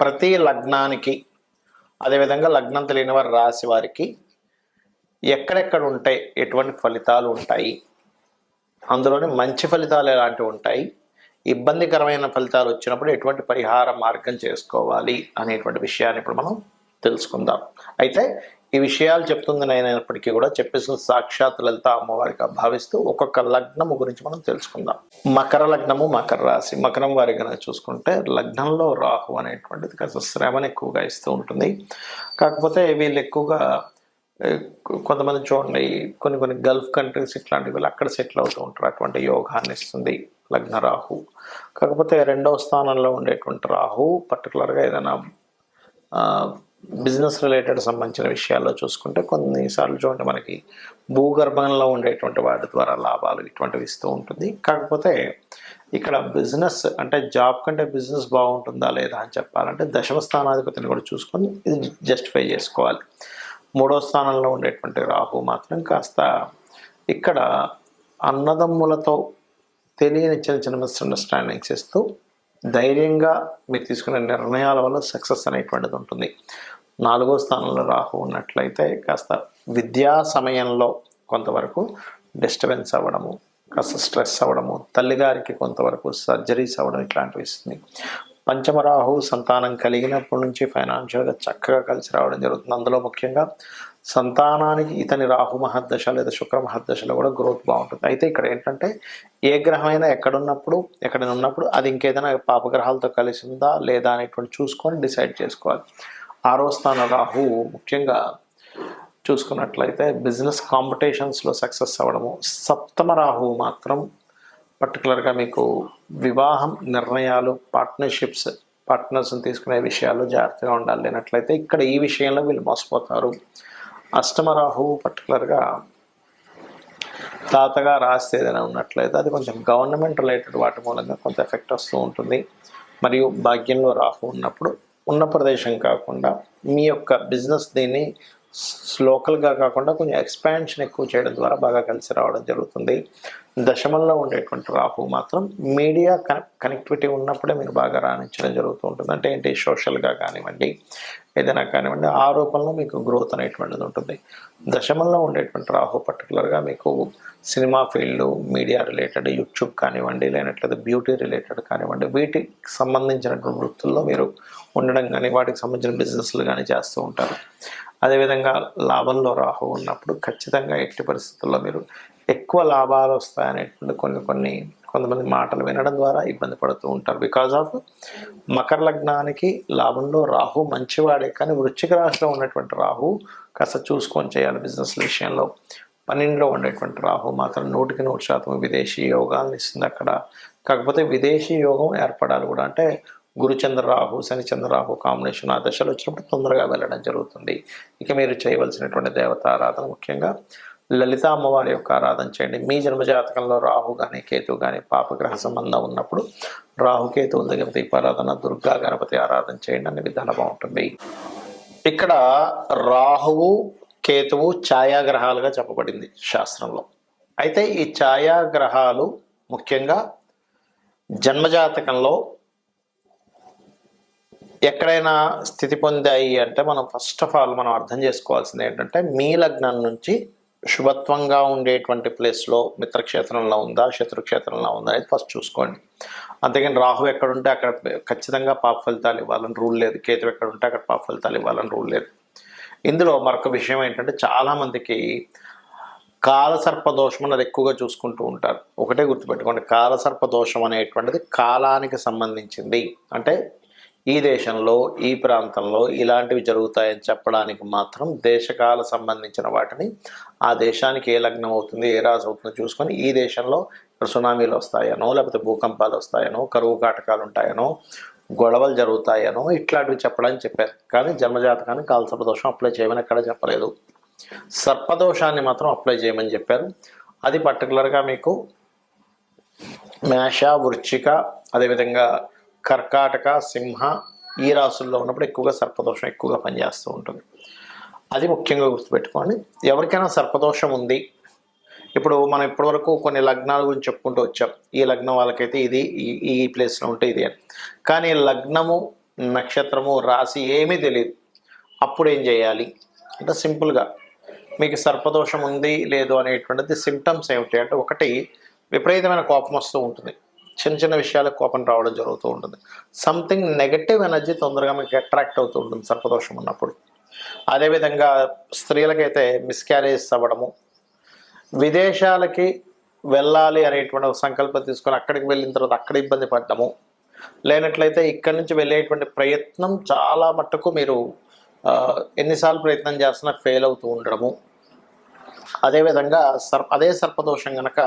ప్రతి లగ్నానికి అదేవిధంగా లగ్నం తెలియని వారి రాశి వారికి ఎక్కడెక్కడ ఉంటాయి ఎటువంటి ఫలితాలు ఉంటాయి? అందులోని మంచి ఫలితాలు ఎలాంటివి ఉంటాయి? ఇబ్బందికరమైన ఫలితాలు వచ్చినప్పుడు ఎటువంటి పరిహార మార్గం చేసుకోవాలి అనేటువంటి విషయాన్ని ఇప్పుడు మనం తెలుసుకుందాం. అయితే ఈ విషయాలు చెప్తుంది నేనైనప్పటికీ కూడా చెప్పేసిన సాక్షాత్ లలిత అమ్మవారిగా భావిస్తూ ఒక్కొక్క లగ్నము గురించి మనం తెలుసుకుందాం. మకర లగ్నము మకర రాశి. మకరం వారి కనుక చూసుకుంటే లగ్నంలో రాహు అనేటువంటిది కాస్త శ్రమను ఎక్కువగా ఇస్తూ ఉంటుంది. కాకపోతే వీళ్ళు ఎక్కువగా కొంతమంది చూడండి కొన్ని కొన్ని గల్ఫ్ కంట్రీస్ ఇట్లాంటి వీళ్ళు అక్కడ సెటిల్ అవుతూ ఉంటారు. అటువంటి యోగాన్ని ఇస్తుంది లగ్న రాహు. కాకపోతే రెండవ స్థానంలో ఉండేటువంటి రాహు పర్టికులర్గా ఏదైనా బిజినెస్ రిలేటెడ్ సంబంధించిన విషయాల్లో చూసుకుంటే కొన్నిసార్లు చూడండి మనకి భూగర్భంలో ఉండేటువంటి వాటి ద్వారా లాభాలు ఇటువంటివి ఇస్తూ ఉంటుంది. కాకపోతే ఇక్కడ బిజినెస్ అంటే జాబ్ కంటే బిజినెస్ బాగుంటుందా లేదా అని చెప్పాలంటే దశమ స్థానాధిపతిని కూడా చూసుకొని ఇది జస్టిఫై చేసుకోవాలి. మూడో స్థానంలో ఉండేటువంటి రాహు మాత్రం కాస్త ఇక్కడ అన్నదమ్ములతో తెలియని చిన్న చిన్న మిస్అండర్స్టాండింగ్స్ ఇస్తూ ధైర్యంగా మీరు తీసుకునే నిర్ణయాల వల్ల సక్సెస్ అనేటువంటిది ఉంటుంది. నాలుగో స్థానంలో రాహు ఉన్నట్లయితే కాస్త విద్యా సమయంలో కొంతవరకు డిస్టర్బెన్స్ అవ్వడము కాస్త స్ట్రెస్ అవ్వడము తల్లిగారికి కొంతవరకు సర్జరీస్ అవ్వడం ఇట్లాంటివి ఇస్తుంది పంచమ రాహు సంతానం కలిగినప్పటి నుంచి ఫైనాన్షియల్గా చక్కగా కలిసి రావడం జరుగుతుంది. అందులో ముఖ్యంగా సంతానానికి ఇతని రాహు మహద్దశ లేదా శుక్ర మహద్దశలో కూడా గ్రోత్ బాగుంటుంది. అయితే ఇక్కడ ఏంటంటే ఏ గ్రహమైనా ఎక్కడున్నప్పుడు ఎక్కడ ఉన్నప్పుడు అది ఇంకేదైనా పాపగ్రహాలతో కలిసి ఉందా లేదా అనేటువంటి చూసుకొని డిసైడ్ చేసుకోవాలి. ఆరో స్థాన రాహు ముఖ్యంగా చూసుకున్నట్లయితే బిజినెస్ కాంపిటీషన్స్లో సక్సెస్ అవ్వడము. సప్తమ రాహు మాత్రం పర్టికులర్గా మీకు వివాహం నిర్ణయాలు పార్ట్నర్షిప్స్ పార్ట్నర్స్ని తీసుకునే విషయాల్లో జాగ్రత్తగా ఉండాలి. లేనట్లయితే ఇక్కడ ఈ విషయంలో వీళ్ళు మోసపోతారు. అష్టమ రాహువు పర్టికులర్గా తాతగా రాస్తే ఏదైనా ఉన్నట్లయితే అది కొంచెం గవర్నమెంట్ రిలేటెడ్ వాటి మూలంగా కొంత ఎఫెక్ట్ వస్తూ ఉంటుంది. మరియు భాగ్యంలో రాహు ఉన్నప్పుడు ఉన్న ప్రదేశం కాకుండా మీ యొక్క బిజినెస్ దీన్ని లోకల్గా కాకుండా కొంచెం ఎక్స్పాన్షన్ ఎక్కువ చేయడం ద్వారా బాగా కలిసి రావడం జరుగుతుంది. దశమంలో ఉండేటువంటి రాహు మాత్రం మీడియా కనెక్ కనెక్టివిటీ ఉన్నప్పుడే మీరు బాగా రాణించడం జరుగుతూ ఉంటుంది. అంటే ఏంటి? సోషల్గా కానివ్వండి. ఏదైనా కానివ్వండి ఆ రూపంలో మీకు గ్రోత్ అనేటువంటిది ఉంటుంది. దశమంలో ఉండేటువంటి రాహు పర్టికులర్గా మీకు cinema field media related YouTube కానివ్వండి లేనట్లయితే బ్యూటీ రిలేటెడ్ కానివ్వండి వీటికి సంబంధించినటువంటి వృత్తుల్లో మీరు ఉండడం కానీ వాటికి సంబంధించిన బిజినెస్లు కానీ చేస్తూ ఉంటారు. అదేవిధంగా లాభంలో రాహు ఉన్నప్పుడు ఖచ్చితంగా ఎట్టి పరిస్థితుల్లో మీరు ఎక్కువ లాభాలు వస్తాయనేటువంటి కొన్ని కొన్ని కొంతమంది మాటలు వినడం ద్వారా ఇబ్బంది పడుతూ ఉంటారు. బికాజ్ ఆఫ్ మకర లగ్నానికి లాభంలో రాహు మంచివాడే కానీ వృశ్చిక రాశిలో ఉన్నటువంటి రాహు కాస్త చూసుకొని చేయాలి బిజినెస్ విషయంలో. పన్నెండులో ఉండేటువంటి రాహు మాత్రం నూటికి నూరు శాతం విదేశీ యోగాలను ఇస్తుంది అక్కడ. కాకపోతే విదేశీ యోగం ఏర్పడాలి కూడా. అంటే గురుచంద్ర రాహు శనిచంద్ర రాహు కాంబినేషన్ ఆ దశలు వచ్చినప్పుడు తొందరగా వెళ్ళడం జరుగుతుంది. ఇక మీరు చేయవలసినటువంటి దేవత ఆరాధన ముఖ్యంగా లలిత అమ్మవారి యొక్క ఆరాధన చేయండి. మీ జన్మజాతకంలో రాహు కానీ కేతు కానీ పాపగ్రహ సంబంధం ఉన్నప్పుడు రాహు దగ్గర దీపారాధన దుర్గా గణపతి ఆరాధన చేయండి. అనే విధానం బాగుంటుంది. ఇక్కడ రాహువు కేతువు ఛాయాగ్రహాలుగా చెప్పబడింది శాస్త్రంలో. అయితే ఈ ఛాయాగ్రహాలు ముఖ్యంగా జన్మజాతకంలో ఎక్కడైనా స్థితి పొందాయి అంటే మనం ఫస్ట్ ఆఫ్ ఆల్ మనం అర్థం చేసుకోవాల్సింది ఏంటంటే మీ లగ్నం నుంచి శుభత్వంగా ఉండేటువంటి ప్లేస్లో మిత్రక్షేత్రంలో ఉందా శత్రుక్షేత్రంలో ఉందా అనేది ఫస్ట్ చూసుకోండి. అంతేగాని రాహు ఎక్కడుంటే అక్కడ ఖచ్చితంగా పాప ఫలితాలు ఇవ్వాలని రూల్ లేదు. కేతు ఎక్కడ ఉంటే అక్కడ పాప ఫలితాలు ఇవ్వాలని రూల్ లేదు. ఇందులో మరొక విషయం ఏంటంటే చాలామందికి కాలసర్ప దోషం అనేది ఎక్కువగా చూసుకుంటూ ఉంటారు. ఒకటే గుర్తుపెట్టుకోండి కాలసర్ప దోషం అనేటువంటిది కాలానికి సంబంధించింది. అంటే ఈ దేశంలో ఈ ప్రాంతంలో ఇలాంటివి జరుగుతాయని చెప్పడానికి మాత్రం దేశకాల సంబంధించిన వాటిని ఆ దేశానికి ఏ లగ్నం అవుతుంది ఏ రాజు అవుతుందో చూసుకొని ఈ దేశంలో ఇప్పుడు సునామీలు వస్తాయనో లేకపోతే భూకంపాలు వస్తాయనో కరువు కాటకాలు ఉంటాయనో గొడవలు జరుగుతాయనో ఇట్లాంటివి చెప్పడానికి చెప్పారు. కానీ జన్మజాతకానికి కాలసర్పదోషం అప్లై చేయమని ఎక్కడ చెప్పలేదు. సర్పదోషాన్ని మాత్రం అప్లై చేయమని చెప్పారు. అది పర్టికులర్గా మీకు మేష వృచ్చిక అదేవిధంగా కర్కాటక సింహ ఈ రాసుల్లో ఉన్నప్పుడు ఎక్కువగా సర్పదోషం ఎక్కువగా పనిచేస్తూ ఉంటుంది. అది ముఖ్యంగా గుర్తుపెట్టుకోండి. ఎవరికైనా సర్పదోషం ఉంది. ఇప్పుడు మనం ఇప్పటివరకు కొన్ని లగ్నాల గురించి చెప్పుకుంటూ వచ్చాం. ఈ లగ్నం వాళ్ళకైతే ఇది ఈ- ఈ ప్లేస్లో ఉంటే ఇది అని. కానీ లగ్నము నక్షత్రము రాశి ఏమీ తెలియదు అప్పుడు ఏం చేయాలి? అంటే సింపుల్గా మీకు సర్పదోషం ఉంది లేదు అనేటువంటిది సిమ్టమ్స్ ఏమిటి అంటే ఒకటి విపరీతమైన కోపం వస్తూ ఉంటుంది. చిన్న చిన్న విషయాలకు కోపం రావడం జరుగుతూ ఉంటుంది. సంథింగ్ నెగటివ్ ఎనర్జీ తొందరగా మీకు అట్రాక్ట్ అవుతూ ఉంటుంది సర్పదోషం ఉన్నప్పుడు. అదేవిధంగా స్త్రీలకైతే మిస్క్యారేజెస్ అవ్వడము. విదేశాలకి వెళ్ళాలి అనేటువంటి సంకల్పం తీసుకొని అక్కడికి వెళ్ళిన తర్వాత అక్కడ ఇబ్బంది పడ్డము. లేనట్లయితే ఇక్కడి నుంచి వెళ్ళేటువంటి ప్రయత్నం చాలా మట్టుకు మీరు ఎన్నిసార్లు ప్రయత్నం చేస్తున్నా ఫెయిల్ అవుతూ ఉండడము. అదేవిధంగా సర్ప అదే సర్పదోషం కనుక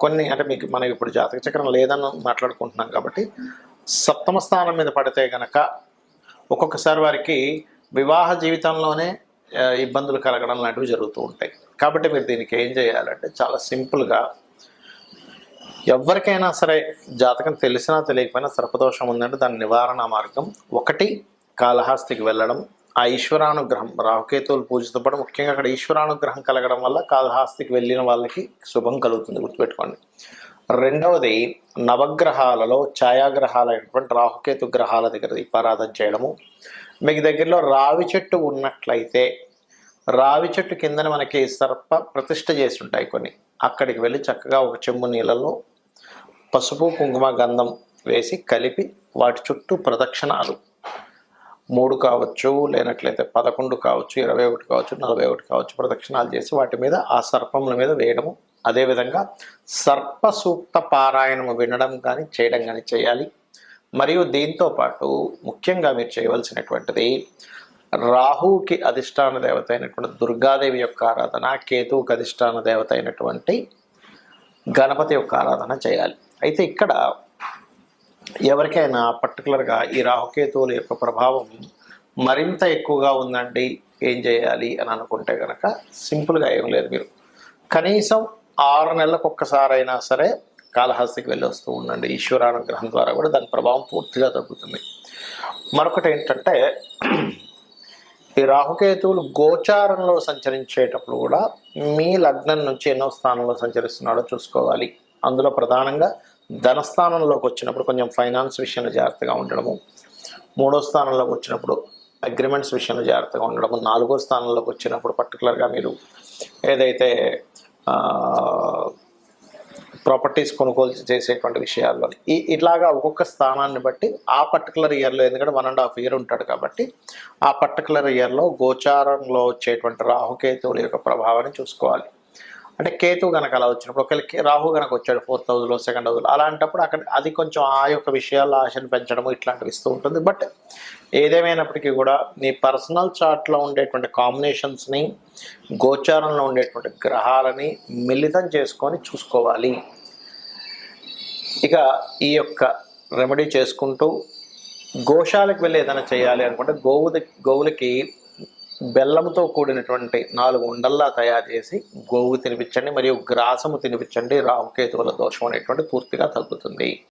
కొన్ని అంటే మీకు మనం ఇప్పుడు జాతక చక్రం లేదని మాట్లాడుకుంటున్నాం కాబట్టి సప్తమ స్థానం మీద పడితే గనక ఒక్కొక్కసారి వారికి వివాహ జీవితంలోనే ఇబ్బందులు కలగడం లాంటివి జరుగుతూ ఉంటాయి. కాబట్టి మీరు దీనికి ఏం చేయాలంటే చాలా సింపుల్గా ఎవరికైనా సరే జాతకం తెలిసినా తెలియకపోయినా సర్పదోషం ఉందంటే దాని నివారణ మార్గం ఒకటి కాళహస్తికి వెళ్ళడం ఆ ఈశ్వరానుగ్రహం రాహుకేతువులు పూజతో పాటు ముఖ్యంగా అక్కడ ఈశ్వరానుగ్రహం కలగడం వల్ల కాళహస్తికి వెళ్ళిన వాళ్ళకి శుభం కలుగుతుంది గుర్తుపెట్టుకోండి. రెండవది నవగ్రహాలలో ఛాయాగ్రహాలైనటువంటి రాహుకేతు గ్రహాల దగ్గర దీపారాధన చేయడము. మీకు దగ్గరలో రావి చెట్టు ఉన్నట్లయితే రావి చెట్టు కిందన మనకి సర్ప ప్రతిష్ట చేసి ఉంటాయి కొన్ని. అక్కడికి వెళ్ళి చక్కగా ఒక చెంబు నీళ్ళలో పసుపు కుంకుమ గంధం వేసి కలిపి వాటి చుట్టూ ప్రదక్షిణాలు. మూడు కావచ్చు లేనట్లయితే పదకొండు కావచ్చు ఇరవై ఒకటి కావచ్చు నలభై ఒకటి కావచ్చు ప్రదక్షిణాలు చేసి వాటి మీద ఆ సర్పముల మీద వేయడము. అదేవిధంగా సర్ప సూక్త పారాయణము వినడం కానీ చేయడం కానీ చేయాలి. మరియు దీంతోపాటు ముఖ్యంగా మీరు చేయవలసినటువంటిది రాహుకి అధిష్టాన దేవత అయినటువంటి దుర్గాదేవి యొక్క ఆరాధన కేతువుకి అధిష్టాన దేవత అయినటువంటి గణపతి యొక్క ఆరాధన చేయాలి. అయితే ఇక్కడ ఎవరికైనా పర్టికులర్గా ఈ రాహుకేతువుల యొక్క ప్రభావం మరింత ఎక్కువగా ఉందండి ఏం చేయాలి అని అనుకుంటే కనుక సింపుల్గా ఏం లేదు మీరు. కనీసం ఆరు నెలలకు ఒక్కసారైనా సరే కాళహస్తికి వెళ్ళి వస్తూ ఉండండి. ఈశ్వరానుగ్రహం ద్వారా కూడా దాని ప్రభావం పూర్తిగా తగ్గుతుంది. మరొకటి ఏంటంటే ఈ రాహుకేతువులు గోచారంలో సంచరించేటప్పుడు కూడా మీ లగ్నం నుంచి ఎన్నో స్థానంలో సంచరిస్తున్నాడో చూసుకోవాలి. అందులో ప్రధానంగా ధనస్థానంలోకి వచ్చినప్పుడు కొంచెం ఫైనాన్స్ విషయంలో జాగ్రత్తగా ఉండడము. మూడో స్థానంలోకి వచ్చినప్పుడు అగ్రిమెంట్స్ విషయంలో జాగ్రత్తగా ఉండడము. నాలుగో స్థానంలోకి వచ్చినప్పుడు పర్టికులర్గా మీరు ఏదైతే ప్రాపర్టీస్ కొనుగోలు చేసేటువంటి విషయాల్లో ఈ ఇట్లాగా ఒక్కొక్క స్థానాన్ని బట్టి ఆ పర్టికులర్ ఇయర్లో ఎందుకంటే వన్ అండ్ హాఫ్ ఇయర్ ఉంటాడు కాబట్టి ఆ పర్టికులర్ ఇయర్లో గోచారంలో వచ్చేటువంటి రాహుకేతువుల యొక్క ప్రభావాన్ని చూసుకోవాలి. అంటే కేతు కనుక అలా వచ్చినప్పుడు ఒకవేళ రాహు కనుక వచ్చాడు ఫోర్త్ హౌస్లో సెకండ్ హౌస్లో అలాంటప్పుడు అక్కడ అది కొంచెం ఆ యొక్క విషయాలు ఆశను పెంచడం ఇట్లాంటివి ఇస్తూ ఉంటుంది. బట్ ఏదేమైనప్పటికీ కూడా నీ పర్సనల్ చార్ట్లో ఉండేటువంటి కాంబినేషన్స్ని గోచారంలో ఉండేటువంటి గ్రహాలని మిళితం చేసుకొని చూసుకోవాలి. ఇక ఈ యొక్క రెమెడీ చేసుకుంటూ గోశాలకు వెళ్ళి ఏదైనా చేయాలి అనుకుంటే గోవు గోవులకి బెల్లంతో కూడినటువంటి నాలుగు ఉండల్లా తయారు చేసి గోవు తినిపించండి మరియు గ్రాసము తినిపించండి. రాహుకేతువుల దోషం అనేటువంటి పూర్తిగా తగ్గుతుంది.